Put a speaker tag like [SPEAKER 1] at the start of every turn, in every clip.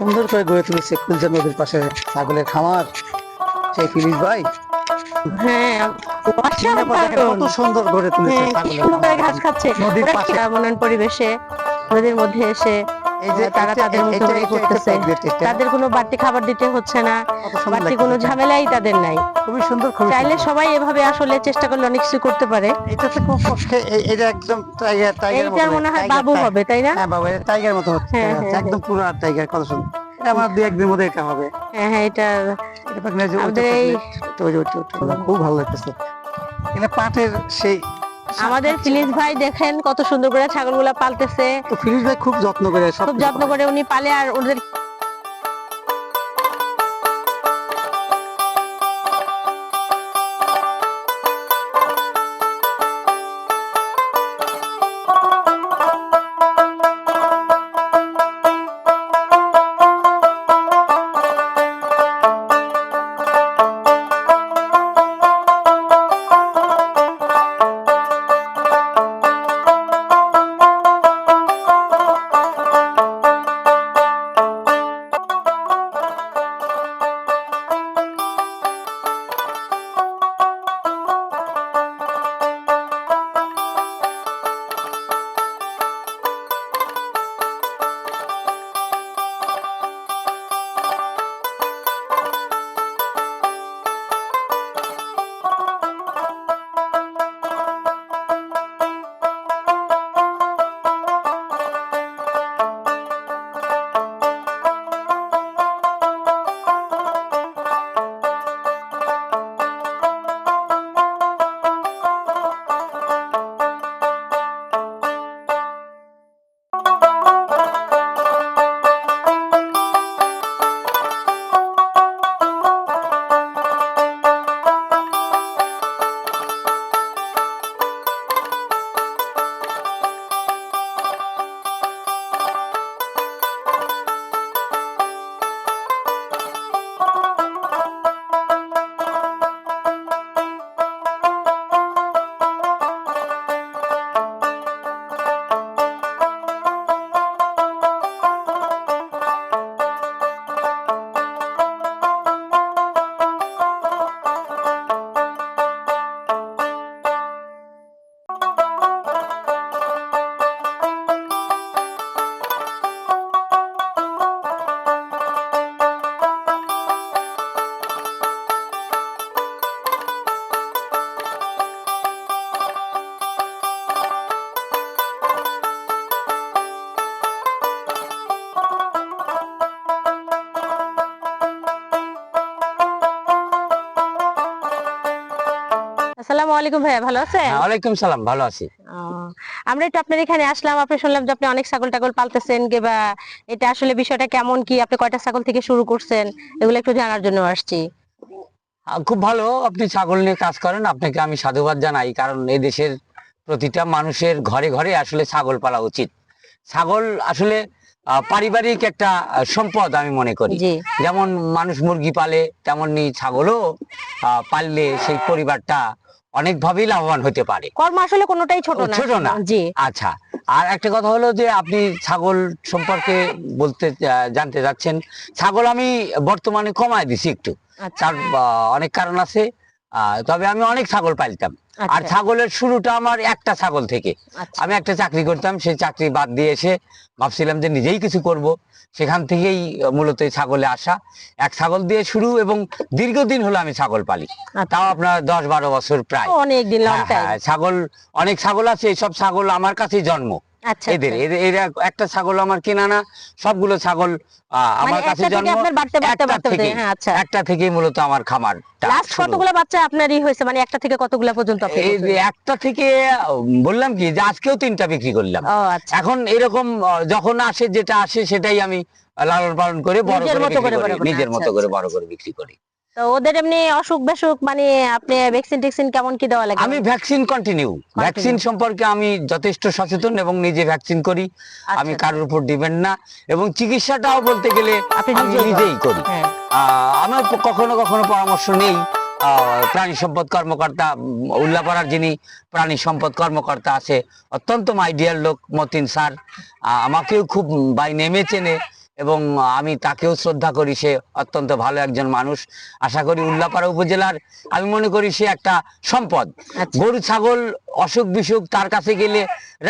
[SPEAKER 1] সুন্দর করে গড়ে তুলেছে কুলজা নদীর পাশে ছাগলের খামার সেই ফিলিস ভাই
[SPEAKER 2] হ্যাঁ
[SPEAKER 1] কত সুন্দর গড়ে তুলেছে
[SPEAKER 2] হ্যাঁ,
[SPEAKER 1] ছাগলের খামার।
[SPEAKER 2] ঘাস খাচ্ছে
[SPEAKER 1] নদীর পাশে।
[SPEAKER 2] পরিবেশে নদীর মধ্যে এসে
[SPEAKER 1] এই যে
[SPEAKER 2] তারা তাদের মতো করে
[SPEAKER 1] এটা- এটা
[SPEAKER 2] করতেছে? তাদের কোনো বাড়তি খাবার দিতে হচ্ছে না বাড়তি কোনো ঝামেলাই তাদের নাই।
[SPEAKER 1] খুবই সুন্দর
[SPEAKER 2] চাইলে সবাই এভাবে আসলে চেষ্টা করলে অনেক কিছু করতে পারে।
[SPEAKER 1] এটা তো খুব এটা একদম টাইগার টাইগার
[SPEAKER 2] এইটার মনে হয় বাবু হবে তাই না?
[SPEAKER 1] হ্যাঁ বাবু টাইগার মতো হচ্ছে।
[SPEAKER 2] হ্যাঁ, হ্যাঁ,
[SPEAKER 1] একদম পুরো টাইগার কত সুন্দর। এটা আমার দুই একদিনের মধ্যে এটা হবে।
[SPEAKER 2] হ্যাঁ হ্যাঁ এটা
[SPEAKER 1] এটা পাখনা যে খুব ভালো লাগতেছে। এটা পাটের সেই
[SPEAKER 2] আমাদের ফিলিস ভাই দেখেন কত সুন্দর করে ছাগলগুলা পালতেছে।
[SPEAKER 1] তো ফিরিজ ভাই খুব যত্ন করে
[SPEAKER 2] খুব যত্ন করে উনি পালে আর ওদের আসসালামু আলাইকুম ভাইয়া ভালো আছেন?
[SPEAKER 3] হ্যাঁ, ওয়ালাইকুম সালাম ভালো আছি।
[SPEAKER 2] আমরা একটু আপনার এখানে আসলাম আপনি শুনলাম যে আপনি অনেক ছাগল টাগল পালতেছেন গে বা এটা আসলে বিষয়টা কেমন কি? আপনি কয়টা ছাগল থেকে শুরু করছেন? এগুলো একটু জানার জন্য আসছি।
[SPEAKER 3] খুব ভালো আপনি ছাগল নিয়ে কাজ করেন আপনাকে আমি সাধুবাদ জানাই কারণ এই দেশের প্রতিটা মানুষের ঘরে ঘরে আসলে ছাগল পালা উচিত। ছাগল আসলে পারিবারিক একটা সম্পদ আমি মনে করি। যেমন মানুষ মুরগি পালে তেমনি ছাগলও পাললে সেই পরিবারটা অনেকভাবেই লাভবান হতে পারে।
[SPEAKER 2] কর্ম আসলে কোনটাই ছোট না।
[SPEAKER 3] ছোট না।
[SPEAKER 2] জি।
[SPEAKER 3] আচ্ছা। আর একটা কথা হলো যে আপনি ছাগল সম্পর্কে বলতে জানতে যাচ্ছেন ছাগল আমি বর্তমানে কমায় দিছি একটু।
[SPEAKER 2] আচ্ছা।
[SPEAKER 3] তার অনেক কারণ আছে। আহ, তবে আমি অনেক ছাগল পালতাম। আর
[SPEAKER 2] আচ্ছা
[SPEAKER 3] ছাগলের শুরুটা আমার একটা ছাগল থেকে।
[SPEAKER 2] আচ্ছা।
[SPEAKER 3] আমি একটা চাকরি করতাম সেই চাকরি বাদ দিয়ে এসে ভাবছিলাম যে নিজেই কিছু করব। সেখান থেকেই মূলত এই ছাগলে আসা। এক ছাগল দিয়ে শুরু এবং দীর্ঘদিন হলো আমি ছাগল পালি।
[SPEAKER 2] আচ্ছা।
[SPEAKER 3] তাও আপনার দশ বারো বছর প্রায়।
[SPEAKER 2] অনেক দিন
[SPEAKER 3] হ্যাঁ, হ্যাঁ, ছাগল অনেক ছাগল আছে এইসব ছাগল আমার কাছেই জন্ম। এদের
[SPEAKER 2] আচ্ছা।
[SPEAKER 3] এদের এরা একটা ছাগল আমার কেনা না সবগুলো ছাগল
[SPEAKER 2] মানে
[SPEAKER 3] আমার কাছে
[SPEAKER 2] একটা থেকে
[SPEAKER 3] জন্ম একটা
[SPEAKER 2] হ্যাঁ আচ্ছা।
[SPEAKER 3] একটা থেকেই মূলত আমার খামার
[SPEAKER 2] লাস্ট কতগুলো বাচ্চা আপনারই হয়েছে? মানে একটা থেকে কতগুলো পর্যন্ত আপনি
[SPEAKER 3] এই যে একটা থেকে বললাম কি যে আজকেও তিনটা বিক্রি করলাম।
[SPEAKER 2] ও আচ্ছা।
[SPEAKER 3] এখন এরকম যখন আসে যেটা আসে সেটাই আমি লালন পালন করে বড় করে নিজের
[SPEAKER 2] আচ্ছা,
[SPEAKER 3] মতো করে
[SPEAKER 2] আচ্ছা।
[SPEAKER 3] বড় করে বিক্রি করি।
[SPEAKER 2] তো ওদের এমনি অসুখ বেসুখ মানে আপনি ভ্যাকসিন টেক্সিন কেমন কি দেওয়া লাগে?
[SPEAKER 3] আমি ভ্যাকসিন কন্টিনিউ ভ্যাকসিন সম্পর্কে আমি যথেষ্ট সচেতন এবং নিজে ভ্যাকসিন করি। আমি
[SPEAKER 2] আচ্ছা,
[SPEAKER 3] কারোর উপর ডিপেন্ড না। এবং চিকিৎসাটাও বলতে গেলে
[SPEAKER 2] আপনি
[SPEAKER 3] আমি
[SPEAKER 2] নিজেই
[SPEAKER 3] করি।
[SPEAKER 2] হ্যাঁ।
[SPEAKER 3] আমার কখনো কখনো পরামর্শ নেই। প্রাণী সম্পদ কর্মকর্তা উল্লাপাড়ার যিনি প্রাণী সম্পদ কর্মকর্তা আছে অত্যন্ত মাইডিয়ার লোক মতিন স্যার। আমাকেও খুব বাই নেমে চেনে। এবং আমি তাকেও শ্রদ্ধা করি সে অত্যন্ত ভালো একজন মানুষ। আশা করি উল্লাপাড়া উপজেলার আমি মনে করি সে একটা সম্পদ।
[SPEAKER 2] আচ্ছা।
[SPEAKER 3] গরু ছাগল অসুখ বিসুখ তার কাছে গেলে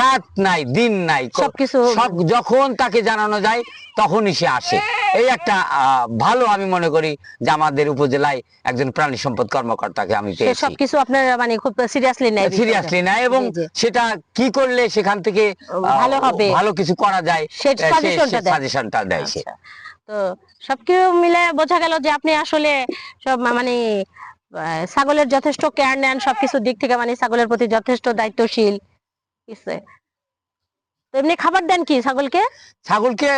[SPEAKER 3] রাত নাই দিন নাই
[SPEAKER 2] সবকিছু
[SPEAKER 3] সব যখন তাকে জানানো যায় তখনই সে আসে। এই একটা ভালো আমি মনে করি যে আমাদের উপজেলায় একজন প্রাণী সম্পদ কর্মকর্তাকে আমি পেয়েছি।
[SPEAKER 2] সবকিছু আপনার মানে খুব সিরিয়াসলি নেয়
[SPEAKER 3] সিরিয়াসলি না এবং। সেটা কি করলে সেখান থেকে
[SPEAKER 2] ভালো হবে।
[SPEAKER 3] ভালো কিছু করা যায়
[SPEAKER 2] সাজেশনটা দেয়।
[SPEAKER 3] সে
[SPEAKER 2] আচ্ছা। তো সবকিছু মিলে বোঝা গেল যে আপনি আসলে সব মানে ছাগলের যথেষ্ট কেয়ার নেন সবকিছু দিক থেকে মানে ছাগলের প্রতি যথেষ্ট দায়িত্বশীল। তো এমনি খাবার দেন কি ছাগলকে?
[SPEAKER 3] ছাগলকে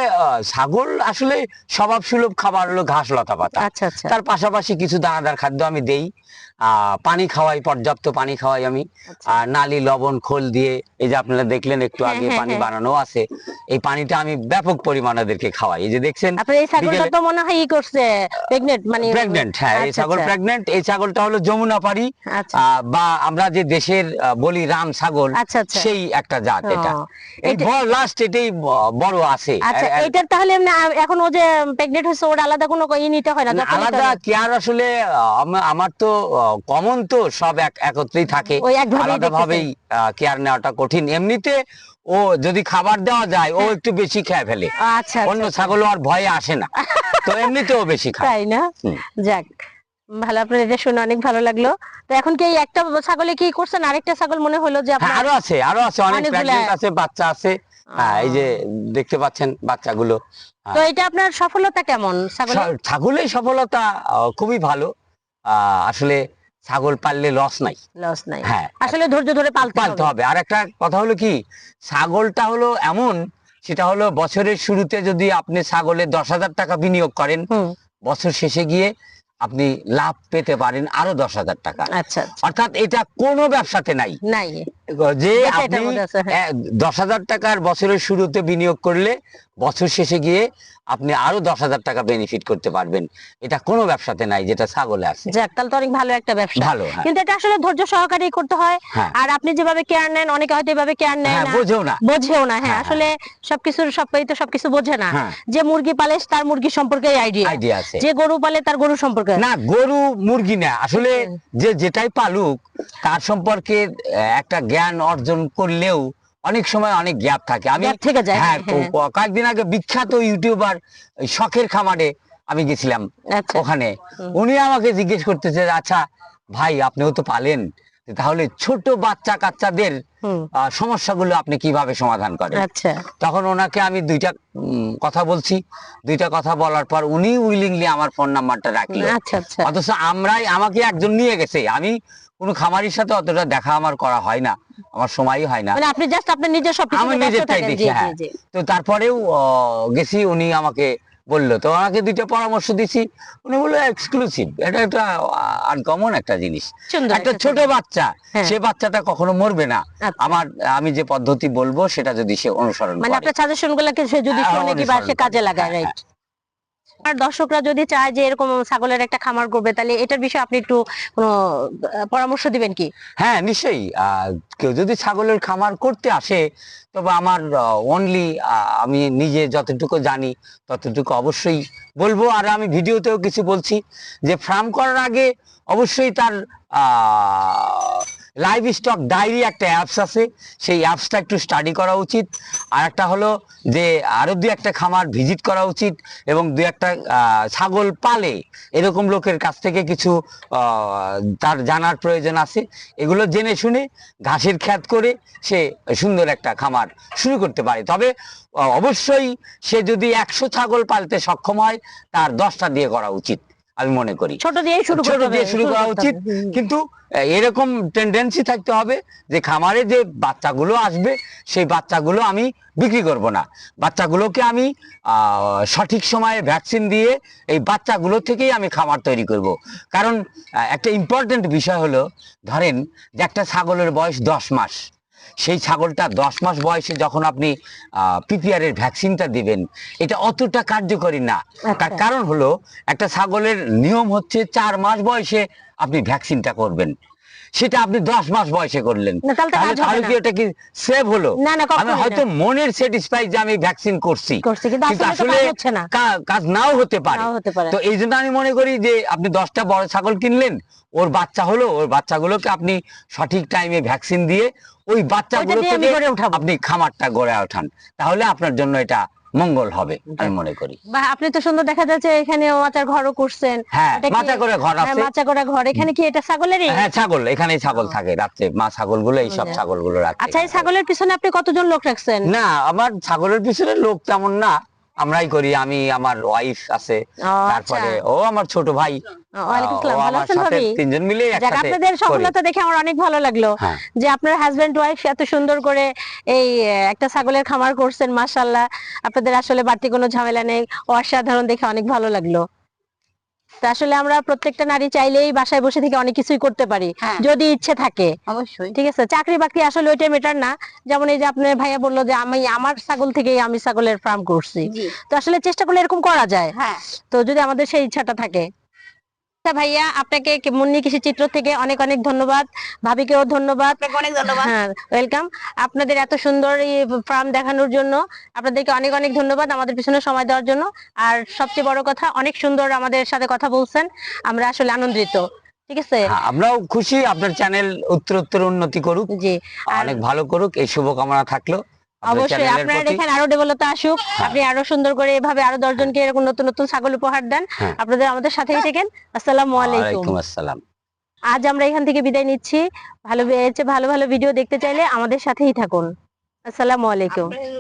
[SPEAKER 3] ছাগল আসলে স্বভাব সুলভ খাবার হলো ঘাস লতা পাতা।
[SPEAKER 2] আচ্ছা আচ্ছা।
[SPEAKER 3] তার পাশাপাশি কিছু দানাদার খাদ্য আমি দেই। পানি খাওয়াই পর্যাপ্ত পানি খাওয়াই আমি
[SPEAKER 2] আচ্ছা।
[SPEAKER 3] আর নালি লবণ খোল দিয়ে এই যে আপনারা দেখলেন একটু
[SPEAKER 2] হ্যাঁ,
[SPEAKER 3] আগে
[SPEAKER 2] হ্যাঁ,
[SPEAKER 3] পানি
[SPEAKER 2] হ্যাঁ।
[SPEAKER 3] বানানো আছে এই পানিটা আমি ব্যাপক পরিমাণে ওদেরকে খাওয়াই এই যে দেখছেন
[SPEAKER 2] এই ছাগলটা তো মনে হয় ই করছে প্রেগনেন্ট মানে
[SPEAKER 3] প্রেগনেন্ট হ্যাঁ এই
[SPEAKER 2] আচ্ছা,
[SPEAKER 3] ছাগল
[SPEAKER 2] আচ্ছা।
[SPEAKER 3] প্রেগনেন্ট এই ছাগলটা হলো যমুনা পাড়ি
[SPEAKER 2] আচ্ছা
[SPEAKER 3] বা আমরা যে দেশের বলি রাম ছাগল
[SPEAKER 2] আচ্ছা আচ্ছা
[SPEAKER 3] সেই একটা জাত এটা এই
[SPEAKER 2] এটা-
[SPEAKER 3] লাস্ট এটাই বড় আছে
[SPEAKER 2] আচ্ছা
[SPEAKER 3] এ- এ-
[SPEAKER 2] এইটার তাহলে এখন ও যে প্রেগনেন্ট হয়েছে ওর আলাদা কোনো ই নিতে হয় না
[SPEAKER 3] আলাদা? কেয়ার আসলে আমার তো কমন তো সব এক একত্রেই থাকে।
[SPEAKER 2] ওই একভাবেই
[SPEAKER 3] আলাদা ভাবেই কেয়ার নেওয়াটা কঠিন। এমনিতে ও যদি খাবার দেওয়া যায় ও একটু বেশি খেয়ে ফেলে।
[SPEAKER 2] আচ্ছা
[SPEAKER 3] অন্য
[SPEAKER 2] আচ্ছা,
[SPEAKER 3] ছাগল আর ভয়ে আসে না। তো এমনিতেও বেশি খায়।
[SPEAKER 2] তাই না? যাক ভালো আপনার এটা শুনে অনেক ভালো লাগল। তো এখন কি একটা ছাগলে কি করছেন? আরেকটা ছাগল মনে হলো যে
[SPEAKER 3] হ্যাঁ
[SPEAKER 2] আপনার
[SPEAKER 3] আরও আছে আরও আছে। অনেক আছে বাচ্চা আছে। হ্যাঁ এই যে দেখতে পাচ্ছেন বাচ্চাগুলো।
[SPEAKER 2] তো এটা আপনার সফলতা কেমন ছাগল
[SPEAKER 3] ছাগলের সফলতা খুবই ভালো। আসলে ছাগল পাললে লস নাই।
[SPEAKER 2] লস নাই।
[SPEAKER 3] হ্যাঁ।
[SPEAKER 2] আসলে ধৈর্য ধরে পালতে হবে।
[SPEAKER 3] আর একটা কথা হলো কি ছাগলটা হলো এমন সেটা হলো বছরের শুরুতে যদি আপনি ছাগলে দশ হাজার টাকা বিনিয়োগ করেন বছর শেষে গিয়ে আপনি লাভ পেতে পারেন আরও দশ হাজার টাকা।
[SPEAKER 2] আচ্ছা আচ্ছা।
[SPEAKER 3] অর্থাৎ এটা কোনো ব্যবসাতে নাই।
[SPEAKER 2] নাই।
[SPEAKER 3] যে আপনি
[SPEAKER 2] হ্যাঁ।
[SPEAKER 3] দশ হাজার টাকার বছরের শুরুতে বিনিয়োগ করলে বছর শেষে গিয়ে আপনি আরও দশ হাজার টাকা বেনিফিট করতে পারবেন। এটা কোনো ব্যবসাতে নাই যেটা ছাগলে আছে।
[SPEAKER 2] যাক তাহলে তো অনেক ভালো একটা ব্যবসা।
[SPEAKER 3] ভালো হ্যাঁ।
[SPEAKER 2] কিন্তু এটা আসলে ধৈর্য সহকারে করতে হয়।
[SPEAKER 3] হ্যাঁ।
[SPEAKER 2] আর আপনি যেভাবে কেয়ার নেন অনেকে হয়তো এভাবে কেয়ার
[SPEAKER 3] হ্যাঁ
[SPEAKER 2] না।
[SPEAKER 3] বোঝেও না।
[SPEAKER 2] বোঝেও না হ্যাঁ। আসলে সবকিছুর সবাই তো সবকিছু বোঝে না। যে মুরগি পালে তার মুরগি সম্পর্কে আইডিয়া
[SPEAKER 3] আইডিয়া আছে।
[SPEAKER 2] যে গরু পালে তার গরু সম্পর্কে।
[SPEAKER 3] না গরু মুরগি না। আসলে যে যেটাই পালুক তার সম্পর্কে একটা জ্ঞান অর্জন করলেও অনেক সময় অনেক গ্যাপ থাকে। আমি
[SPEAKER 2] থেকে যায়,
[SPEAKER 3] হ্যাঁ
[SPEAKER 2] হ্যাঁ,
[SPEAKER 3] কয়েকদিন আগে বিখ্যাত ইউটিউবার শখের খামারে আমি গেছিলাম
[SPEAKER 2] আচ্ছা।
[SPEAKER 3] ওখানে। উনি আমাকে জিজ্ঞেস করতেছে আচ্ছা ভাই আপনিও তো পালেন। তাহলে ছোট বাচ্চা কাচ্চাদের সমস্যাগুলো আপনি কীভাবে সমাধান করেন?
[SPEAKER 2] আচ্ছা।
[SPEAKER 3] তখন ওনাকে আমি দুইটা কথা বলছি। দুইটা কথা বলার পর উনি উইলিংলি আমার ফোন নাম্বারটা রাখল।
[SPEAKER 2] আচ্ছা।
[SPEAKER 3] অথচ আমরাই আমাকে একজন নিয়ে গেছে। আমি কোনো খামারির সাথে অতটা দেখা আমার করা হয় না। আমার সময়ই হয় না।
[SPEAKER 2] মানে আপনি জাস্ট আপনার নিজের সব
[SPEAKER 3] আমি নিজেরটাই দেখি, হ্যাঁ। তো তারপরেও গেছি উনি আমাকে বলল তো আমাকে দুইটা পরামর্শ দিছি। উনি বলল এক্সক্লুসিভ এটা একটা আনকমন একটা জিনিস। একটা ছোট বাচ্চা
[SPEAKER 2] হ্যাঁ।
[SPEAKER 3] সে বাচ্চাটা কখনো মরবে না।
[SPEAKER 2] আচ্ছা।
[SPEAKER 3] আমার আমি যে পদ্ধতি বলব সেটা যদি সে অনুসরণ
[SPEAKER 2] মানে আপনার সাজেশন গুলাকে সে যদি
[SPEAKER 3] হ্যাঁ,
[SPEAKER 2] শোনে কিংবা সে কাজে লাগায়
[SPEAKER 3] হ্যাঁ,
[SPEAKER 2] রাইট আর দর্শকরা যদি চায় যে এরকম ছাগলের একটা খামার করবে তাহলে এটার বিষয়ে আপনি একটু পরামর্শ দিবেন কি?
[SPEAKER 3] হ্যাঁ নিশ্চয়ই। কেউ যদি ছাগলের খামার করতে আসে, তবে আমার অনলি আমি নিজে যতটুকু জানি, ততটুকু অবশ্যই বলব। আর আমি ভিডিওতেও কিছু বলছি যে ফার্ম করার আগে অবশ্যই তার লাইভ স্টক ডায়েরি একটা অ্যাপস আছে। সেই অ্যাপসটা একটু স্টাডি করা উচিত। আর একটা হলো যে আরও দু একটা খামার ভিজিট করা উচিত এবং দু একটা ছাগল পালে এরকম লোকের কাছ থেকে কিছু তার জানার প্রয়োজন আছে। এগুলো জেনে শুনে ঘাসের খ্যাত করে সে সুন্দর একটা খামার শুরু করতে পারে। তবে, অবশ্যই সে যদি একশো ছাগল পালতে সক্ষম হয়, তার দশটা দিয়ে করা উচিত। আমি মনে করি।
[SPEAKER 2] ছোট দিয়ে শুরু
[SPEAKER 3] ছোট দিয়ে শুরু করা উচিত। কিন্তু এরকম টেন্ডেন্সি থাকতে হবে যে খামারে যে বাচ্চাগুলো আসবে সেই বাচ্চাগুলো আমি বিক্রি করব না। বাচ্চাগুলোকে আমি আহ, সঠিক সময়ে ভ্যাকসিন দিয়ে এই বাচ্চাগুলো থেকেই আমি খামার তৈরি করব। কারণ একটা ইম্পর্টেন্ট বিষয় হলো ধরেন যে একটা ছাগলের বয়স দশ মাস। সেই ছাগলটা দশ মাস বয়সে যখন আপনি পিপিআর এর ভ্যাকসিনটা দিবেন এটা অতটা কার্যকরী না তার
[SPEAKER 2] আচ্ছা।
[SPEAKER 3] কারণ হলো একটা ছাগলের নিয়ম হচ্ছে চার মাস বয়সে আপনি ভ্যাকসিনটা করবেন সেটা আপনি দশ মাস বয়সে করলেন।
[SPEAKER 2] তাহলে।
[SPEAKER 3] কি এটা কি সেভ হলো? আমি হয়তো মনের স্যাটিসফাই যে আমি ভ্যাকসিন করছি।
[SPEAKER 2] কিন্তু আসলে কাজ
[SPEAKER 3] নাও হতে পারে। তো এই জন্য আমি মনে করি যে আপনি দশটা বড় ছাগল কিনলেন ওর বাচ্চা হলো ওর বাচ্চাগুলোকে আপনি সঠিক টাইমে ভ্যাকসিন দিয়ে ওই বাচ্চাগুলো
[SPEAKER 2] দিয়ে আমি
[SPEAKER 3] থেকে আপনি খামারটা গড়ে ওঠান। তাহলে আপনার জন্য এটা মঙ্গল হবে আমি মনে করি।
[SPEAKER 2] আপনি তো সুন্দর দেখা যাচ্ছে এখানে মাচার ঘরও করছেন।
[SPEAKER 3] হ্যাঁ মাচা করে ঘর
[SPEAKER 2] হ্যাঁ,
[SPEAKER 3] আছে।
[SPEAKER 2] মাচা করে ঘর। এখানে কি এটা ছাগলেরই?
[SPEAKER 3] হ্যাঁ ছাগল এখানে ছাগল থাকে রাতে মা ছাগলগুলো এই
[SPEAKER 2] সব
[SPEAKER 3] ছাগলগুলো রাখে।
[SPEAKER 2] আচ্ছা এই ছাগলের পিছনে আপনি কতজন লোক রাখছেন?
[SPEAKER 3] না আমার ছাগলের পিছনে লোক তেমন না। আমরাই করি আমি আমার ওয়াইফ আছে
[SPEAKER 2] আচ্ছা।
[SPEAKER 3] তারপরে ও আমার ছোট ভাই। তিনজন মিলে
[SPEAKER 2] আপনাদের। সফলতা দেখে আমার অনেক ভালো লাগল
[SPEAKER 3] হ্যাঁ।
[SPEAKER 2] যে আপনার হাজবেন্ড ওয়াইফ এত সুন্দর করে এই একটা ছাগলের খামার করছেন আপনাদের আসলে বাড়তি কোনো ঝামেলা নেই। অসাধারণ দেখে অনেক ভালো লাগল। তা আসলে আমরা প্রত্যেকটা নারী চাইলেই বাসায় বসে থেকে অনেক কিছুই করতে পারি
[SPEAKER 4] হ্যাঁ।
[SPEAKER 2] যদি ইচ্ছে থাকে।
[SPEAKER 4] অবশ্যই।
[SPEAKER 2] ঠিক আছে? চাকরি বাকরি আসলে ওইটা মেটার না। যেমন এই যে আপনার ভাইয়া বলল যে আমি আমার ছাগল থেকেই আমি ছাগলের ফার্ম করছি। তো আসলে চেষ্টা করলে এরকম করা যায়।
[SPEAKER 4] হ্যাঁ।
[SPEAKER 2] তো যদি আমাদের সেই ইচ্ছাটা থাকে। আচ্ছা ভাইয়া আপনাকে মুন্নি কৃষি চিত্র থেকে অনেক অনেক ধন্যবাদ। ভাবিকেও ধন্যবাদ।
[SPEAKER 4] অনেক ধন্যবাদ।
[SPEAKER 2] হ্যাঁ ওয়েলকাম আপনাদের এত সুন্দর এই ফার্ম দেখানোর জন্য আপনাদেরকে অনেক অনেক ধন্যবাদ আমাদের পিছনে সময় দেওয়ার জন্য। আর সবচেয়ে বড় কথা অনেক সুন্দর আমাদের সাথে কথা বলছেন। আমরা আসলে আনন্দিত ঠিক আছে?
[SPEAKER 3] হ্যাঁ, আমরাও খুশি আপনার চ্যানেল উত্তর উত্তর উন্নতি করুক।
[SPEAKER 2] জি
[SPEAKER 3] অনেক ভালো করুক এই শুভকামনা থাকল।
[SPEAKER 2] অবশ্যই আপনারা দেখেন আরও ডেভেলপটা আসুক
[SPEAKER 3] হ্যাঁ।
[SPEAKER 2] আপনি আরও সুন্দর করে এভাবে আরও দশজনকে এরকম নতুন নতুন ছাগল উপহার দেন।
[SPEAKER 3] হ্যাঁ।
[SPEAKER 2] আপনাদের আমাদের সাথেই থাকেন। আসসালামু আলাইকুম।
[SPEAKER 3] আসসালাম।
[SPEAKER 2] আজ আমরা এখান থেকে বিদায় নিচ্ছি। ভালো ভালো ভালো ভিডিও দেখতে চাইলে আমাদের সাথেই থাকুন। আসসালামু আলাইকুম।